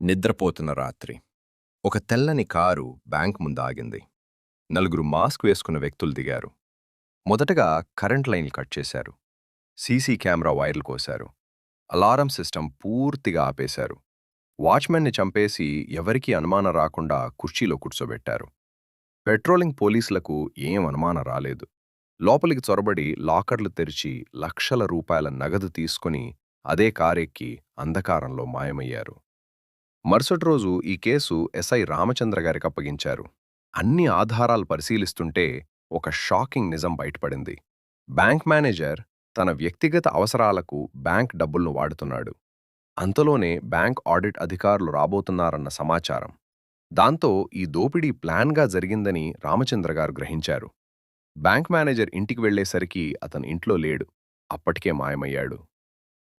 నిద్రపోతున్న రాత్రి. ఒక తెల్లని కారు బ్యాంక్ ముందాగింది. నలుగురు మాస్క్ వేసుకున్న వ్యక్తులు దిగారు. మొదటగా కరెంట్ లైన్లు కట్ చేశారు. సీసీ కెమెరా వైర్లు కోశారు. అలారం సిస్టమ్ పూర్తిగా ఆపేశారు. వాచ్మెన్ని చంపేసి ఎవరికీ అనుమానం రాకుండా కుర్చీలో కూర్చోబెట్టారు. పెట్రోలింగ్ పోలీసులకు ఏం అనుమానం రాలేదు. లోపలికి చొరబడి లాకర్లు తెరిచి లక్షల రూపాయల నగదు తీసుకుని అదే కారెక్కి అంధకారంలో మాయమయ్యారు. మరుసటి రోజు ఈ కేసు ఎస్ఐ రామచంద్ర గారికి అప్పగించారు. అన్ని ఆధారాలు పరిశీలిస్తుంటే ఒక షాకింగ్ నిజం బయటపడింది. బ్యాంక్ మేనేజర్ తన వ్యక్తిగత అవసరాలకు బ్యాంక్ డబ్బులను వాడుతున్నాడు. అంతలోనే బ్యాంక్ ఆడిట్ అధికారులు రాబోతున్నారన్న సమాచారం. దాంతో ఈ దోపిడీ ప్లాన్గా జరిగిందని రామచంద్ర గారు గ్రహించారు. బ్యాంక్ మేనేజర్ ఇంటికి వెళ్ళేసరికి అతను ఇంట్లో లేడు. అప్పటికే మాయమయ్యాడు.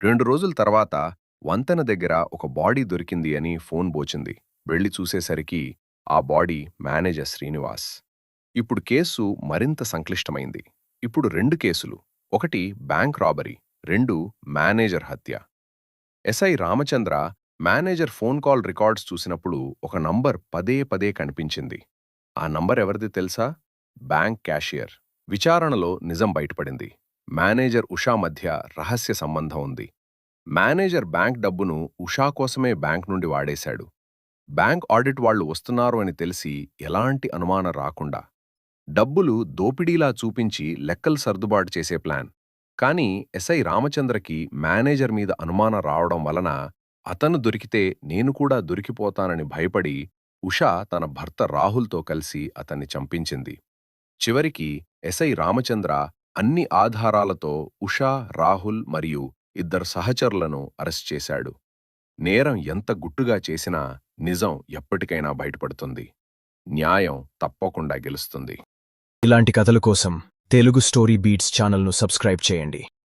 రెండు రోజుల తర్వాత వంతెన దగ్గర ఒక బాడీ దొరికింది అని ఫోన్ బోచింది. వెళ్ళి చూసేసరికి ఆ బాడీ మేనేజర్ శ్రీనివాస్. ఇప్పుడు కేసు మరింత సంక్లిష్టమైంది. ఇప్పుడు రెండు కేసులు. ఒకటి బ్యాంక్ రాబరీ రెండు మేనేజర్ హత్య. SI Ramachandra manager phone call records చూసినప్పుడు ఒక నంబర్ పదే పదే కనిపించింది. ఆ నంబర్ ఎవరిది తెలుసా? Bank cashier. విచారణలో నిజం బయటపడింది. మేనేజర్ ఉషా మధ్య రహస్య సంబంధం ఉంది. మేనేజర్ బ్యాంక్ డబ్బును ఉషా కోసమే బ్యాంక్ నుండి వాడేశాడు. బ్యాంక్ ఆడిట్ వాళ్ళు వస్తున్నారు అని తెలిసి ఎలాంటి అనుమానం రాకుండా డబ్బులు దోపిడీలా చూపించి లెక్కలు సర్దుబాటు చేసే ప్లాన్. కానీ ఎస్ఐ రామచంద్రకి మేనేజర్ మీద అనుమానం రావడం వలన అతను దొరికితే నేను కూడా దొరికిపోతానని భయపడి ఉషా తన భర్త రాహుల్తో కలిసి అతన్ని చంపించింది. చివరికి ఎస్ఐ రామచంద్ర అన్ని ఆధారాలతో ఉషా రాహుల్ మరియు ఇద్దరు సహచరులను అరెస్ట్ చేశాడు. నేరం ఎంత గుట్టుగా చేసినా నిజం ఎప్పటికైనా బయటపడుతుంది. న్యాయం తప్పకుండా గెలుస్తుంది. ఇలాంటి కథల కోసం తెలుగు స్టోరీ బీట్స్ ఛానల్ను సబ్స్క్రైబ్ చేయండి.